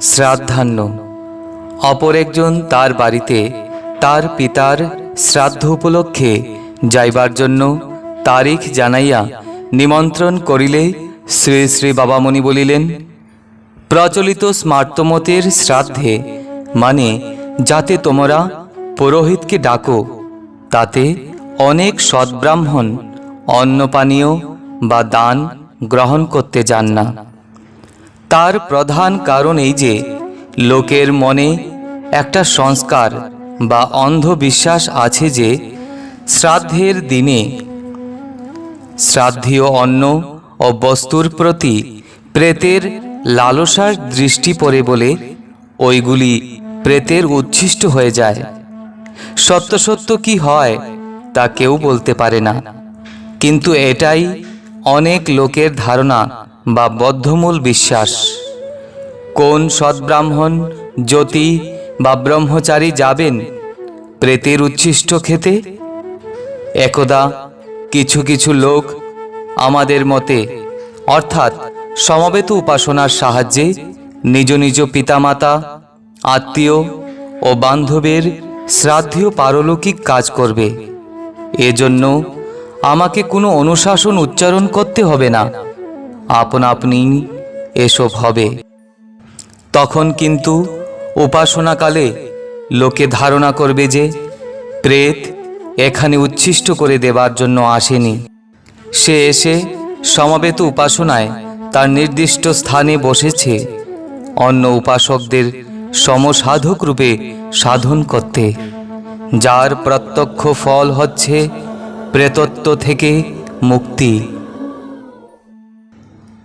শ্রাদ্ধান্ন। অপর একজন তার বাড়িতে তার পিতার শ্রাদ্ধ উপলক্ষে যাইবার জন্য তারিখ জানাইয়া নিমন্ত্রণ করিলে শ্রী শ্রী বাবামণি বলিলেন, প্রচলিত স্মার্তমতের শ্রাদ্ধে মানে যাতে তোমরা পুরোহিতকে ডাকো, তাতে অনেক সদ্ব্রাহ্মণ অন্ন পানীয় বা দান গ্রহণ করতে যান না। তার প্রধান কারণ এই যে, লোকের মনে একটা সংস্কার বা অন্ধবিশ্বাস আছে যে, শ্রাদ্ধের দিনে শ্রাদ্ধীয় অন্ন ও বস্তুর প্রতি প্রেতের লালসার দৃষ্টি পড়ে বলে ওইগুলি প্রেতের উচ্ছিষ্ট হয়ে যায়। সত্য সত্য কি হয় তা কেউ বলতে পারে না। কিন্তু এটাই অনেক লোকের ধারণা বা বদ্ধমূল বিশ্বাস? কোন সদ্ব্রাহ্মণ, জ্যোতি বা ব্রহ্মচারী যাবেন প্রেতের উচ্ছিষ্ট খেতে একদা কিছু কিছু লোক আমাদের মতে, অর্থাৎ সমবেত উপাসনার সাহায্যে নিজ নিজ পিতামাতা, আত্মীয় ও বান্ধবের শ্রাদ্ধীয় পারলৌকিক কাজ করবে। এজন্য আমাকে কোনো অনুশাসন উচ্চারণ করতে হবে না। আপনা আপনি এসব হবে। তখন কিন্তু উপাসনাকালে লোকে ধারণা করবে যে প্রেত এখানে উচ্ছিষ্ট করে দেবার জন্য আসেনি। সে এসে সমবেত উপাসনায় তার নির্দিষ্ট স্থানে বসেছে। অন্য উপাসকদের সমসাধক রূপে সাধন করতে। যার প্রত্যক্ষ ফল হচ্ছে প্রেতত্ব থেকে মুক্তি।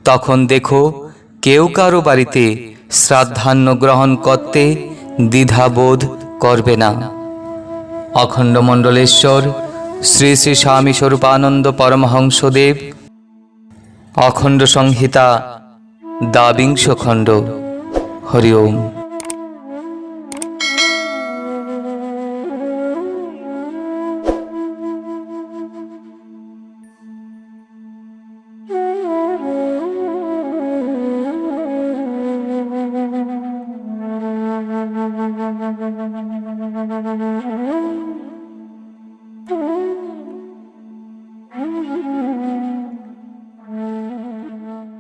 তখন দেখো, কেউ কারও বাড়িতে শ্রাদ্ধান্ন গ্রহণ করতে দ্বিধাবোধ করবে না। অখণ্ড মণ্ডলেশ্বর, শ্রী শ্রী স্বামী স্বরূপানন্দ পরমহংসদেব, অখণ্ড সংহিতা, দ্বাবিংশ খণ্ড। হরি ওম।